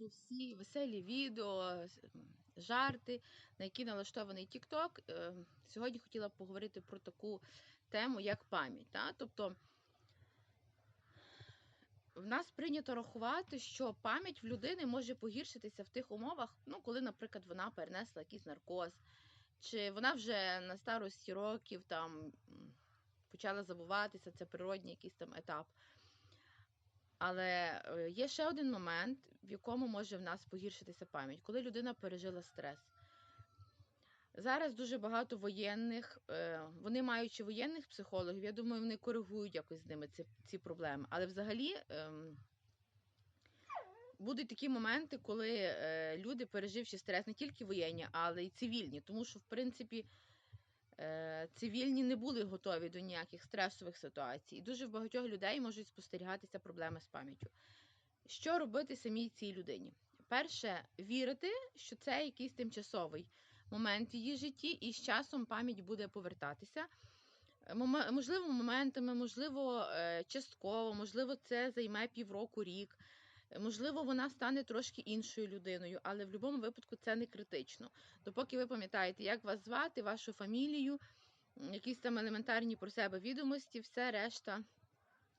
попри всі веселі відео, жарти, на які налаштований TikTok, е, сьогодні хотіла б поговорити про таку тему, як пам'ять. Тобто в нас прийнято рахувати, що пам'ять в людини може погіршитися в тих умовах, ну, коли, наприклад, вона перенесла якийсь наркоз, чи вона вже на старості років там почала забуватися, це природній якийсь там етап. Але е, є ще один момент, в якому може в нас погіршитися пам'ять, коли людина пережила стрес. Зараз дуже багато воєнних, е, вони маючи воєнних психологів, я думаю, вони коригують якось з ними ці, ці проблеми. Але взагалі ем, будуть такі моменти, коли е, люди, переживши стрес, не тільки воєнні, але й цивільні, тому що, в принципі, цивільні не були готові до ніяких стресових ситуацій. І дуже в багатьох людей можуть спостерігатися проблеми з пам'яттю. Що робити самій цій людині? Перше, вірити, що це якийсь тимчасовий момент в її житті, і з часом пам'ять буде повертатися. Е, Можливо, моментами, можливо, е, частково, можливо, це займе півроку, рік. Можливо, вона стане трошки іншою людиною, але в будь-якому випадку це не критично. Допоки ви пам'ятаєте, як вас звати, вашу фамілію, якісь там елементарні про себе відомості, все решта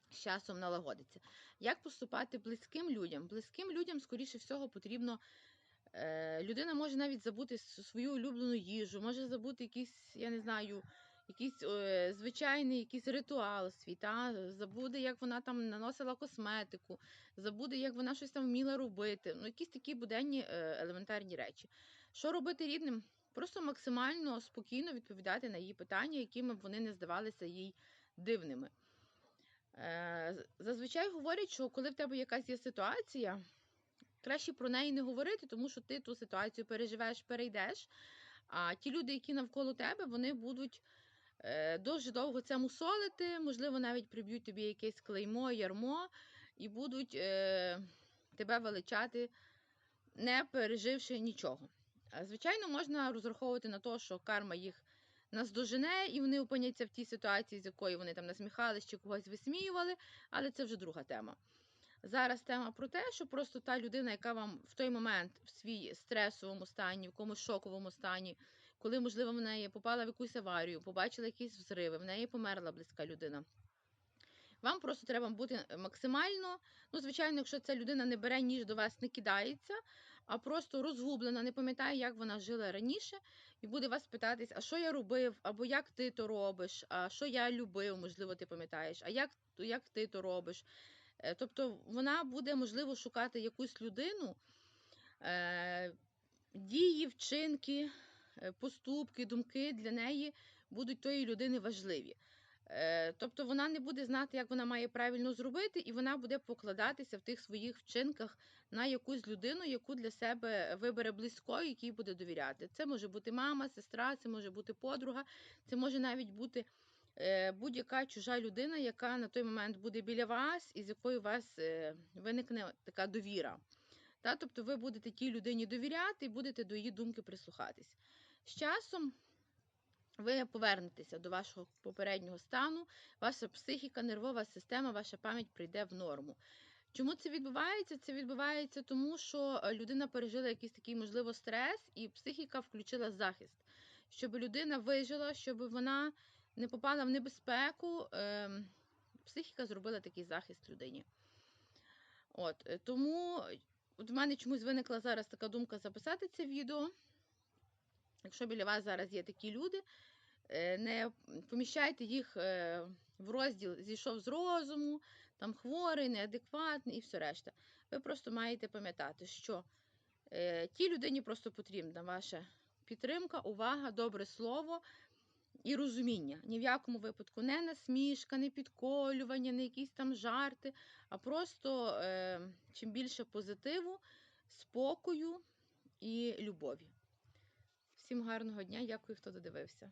з часом налагодиться. Як поступати близьким людям? Близьким людям, скоріше всього, потрібно. Е, людина може навіть забути свою улюблену їжу, може забути якийсь, я не знаю, якийсь е, звичайний якийсь ритуал свій, та? забуде, як вона там наносила косметику, забуде, як вона щось там вміла робити. Ну, якісь такі буденні е, елементарні речі. Що робити рідним? Просто максимально спокійно відповідати на її питання, якими б вони не здавалися їй дивними. Е, Зазвичай говорять, що коли в тебе якась є ситуація, краще про неї не говорити, тому що ти ту ситуацію переживеш, перейдеш. А ті люди, які навколо тебе, вони будуть дуже довго це мусолити, можливо, навіть приб'ють тобі якесь клеймо, ярмо, і будуть е, тебе величати, не переживши нічого. Звичайно, можна розраховувати на те, що карма їх наздожене, і вони опиняться в тій ситуації, з якої вони там насміхались чи когось висміювали, але це вже друга тема. Зараз тема про те, що просто та людина, яка вам в той момент в свій стресовому стані, в якомусь шоковому стані, коли, можливо, в неї попала в якусь аварію, побачила якісь взриви, в неї померла близька людина. Вам просто треба бути максимально, ну, звичайно, якщо ця людина не бере ніж до вас, не кидається, а просто розгублена, не пам'ятає, як вона жила раніше, і буде вас питатись, а що я робив, або як ти то робиш, а що я любив, можливо, ти пам'ятаєш, а як, як ти то робиш. Е, Тобто вона буде, можливо, шукати якусь людину, е, дії, вчинки, поступки, думки для неї будуть тої людини важливі. Е, Тобто вона не буде знати, як вона має правильно зробити, і вона буде покладатися в тих своїх вчинках на якусь людину, яку для себе вибере близькою, якій буде довіряти. Це може бути мама, сестра, це може бути подруга, це може навіть бути е, будь-яка чужа людина, яка на той момент буде біля вас, і з якою у вас е, виникне така довіра. Тобто ви будете тій людині довіряти і будете до її думки прислухатись. З часом ви повернетеся до вашого попереднього стану, ваша психіка, нервова система, ваша пам'ять прийде в норму. Чому це відбувається? Це відбувається тому, що е, людина пережила якийсь такий, можливо, стрес, і психіка включила захист, щоб людина вижила, щоб вона не попала в небезпеку. ем, Психіка зробила такий захист людині. От, е, тому от в мене чомусь виникла зараз така думка записати це відео. Якщо біля вас зараз є такі люди, е, не поміщайте їх е, в розділ зійшов з розуму, там хворий, неадекватний і все решта. Ви просто маєте пам'ятати, що е, тій людині просто потрібна ваша підтримка, увага, добре слово і розуміння. Ні в якому випадку не насмішка, не підколювання, не якісь там жарти, а просто чим більше позитиву, спокою і любові. Всім гарного дня, дякую, хто додивився.